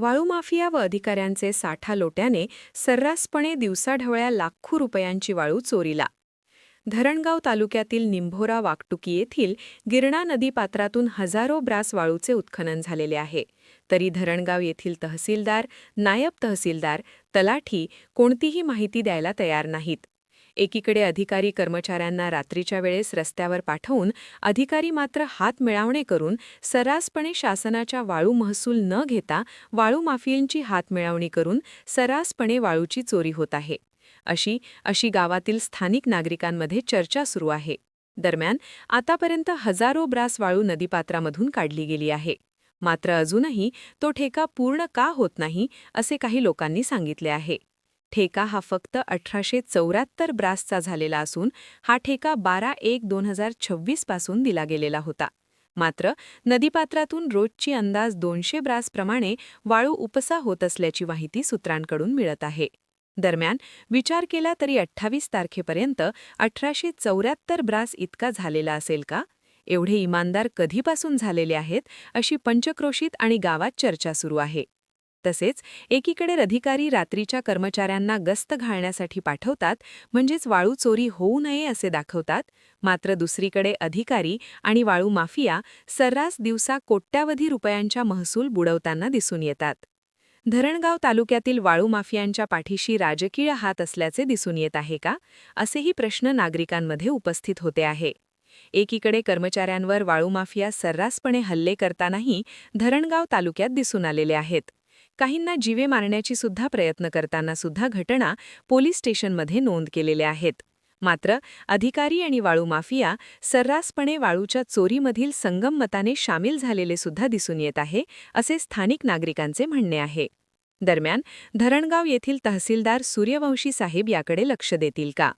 वाळू माफिया व अधिकाऱ्यांचे साठा लोट्याने सर्रासपणे दिवसाढवळ्या लाखो रुपयांची वाळू चोरीला. धरणगाव तालुक्यातील निंभोरा वाकटुकी येथील गिरणा नदीपात्रातून हजारो ब्रास वाळूचे उत्खनन झालेले आहे. तरी धरणगाव येथील तहसीलदार नायब तहसीलदार तलाठी कोणतीही माहिती द्यायला तयार नाहीत. एकीकडे अधिकारी कर्मचाऱ्यांना रात्रीच्या वेळेस रस्त्यावर पाठवून अधिकारी मात्र हात मिळावणे करून सर्रासपणे शासनाच्या वाळू महसूल न घेता वाळू माफियांची हातमिळवणी करून सर्रासपणे वाळूची चोरी होत आहे. अशी अशी गावातील स्थानिक नागरिकांमध्ये चर्चा सुरू आहे. दरम्यान आतापर्यंत हजारो ब्रास वाळू नदीपात्रामधून काढली गेली आहे. मात्र अजूनही तो ठेका पूर्ण का होत नाही असे काही लोकांनी सांगितले आहे. ठेका हा फक्त अठराशे चौऱ्याहत्तर ब्रासचा झालेला असून हा ठेका बारा एक दोन हजार छव्वीसपासून दिला गेलेला होता. मात्र नदीपात्रातून रोजची अंदाज दोनशे ब्रासप्रमाणे वाळू उपसा होत असल्याची माहिती सूत्रांकडून मिळत आहे. दरम्यान विचार केला तरी अठ्ठावीस तारखेपर्यंत अठराशे चौऱ्याहत्तर ब्रास इतका झालेला असेल का? एवढे इमानदार कधीपासून झालेले आहेत अशी पंचक्रोशीत आणि गावात चर्चा सुरू आहे. तसेच एकीकडे अधिकारी रात्रीच्या कर्मचाऱ्यांना गस्त घालण्यासाठी पाठवतात म्हणजेच वाळू चोरी होऊ नये असे दाखवतात मात्र दुसरीकडे अधिकारी आणि वाळू माफिया सर्रास दिवसा कोट्यावधी रुपयांच्या महसूल बुडवताना दिसून येतात. धरणगाव तालुक्यातील वाळू माफियांच्या पाठीशी राजकीय हात असल्याचे दिसून येत आहे का? असेही प्रश्न नागरिकांमध्ये उपस्थित होते आहे. एकीकडे कर्मचाऱ्यांवर वाळू माफिया सर्रासपणे हल्ले करतानाही धरणगाव तालुक्यात दिसून आलेले आहेत. काहींना जीवे मारण्याची सुद्धा प्रयत्न करताना सुद्धा घटना पोलीस स्टेशनमध्ये नोंद केलेल्या आहेत. मात्र अधिकारी आणि वाळू माफिया सर्रासपणे वाळूच्या चोरीमधील संगममताने सामील झालेले सुद्धा दिसून येत आहे असे स्थानिक नागरिकांचे म्हणणे आहे. दरम्यान धरणगाव येथील तहसीलदार सूर्यवंशी साहेब याकडे लक्ष देतील का?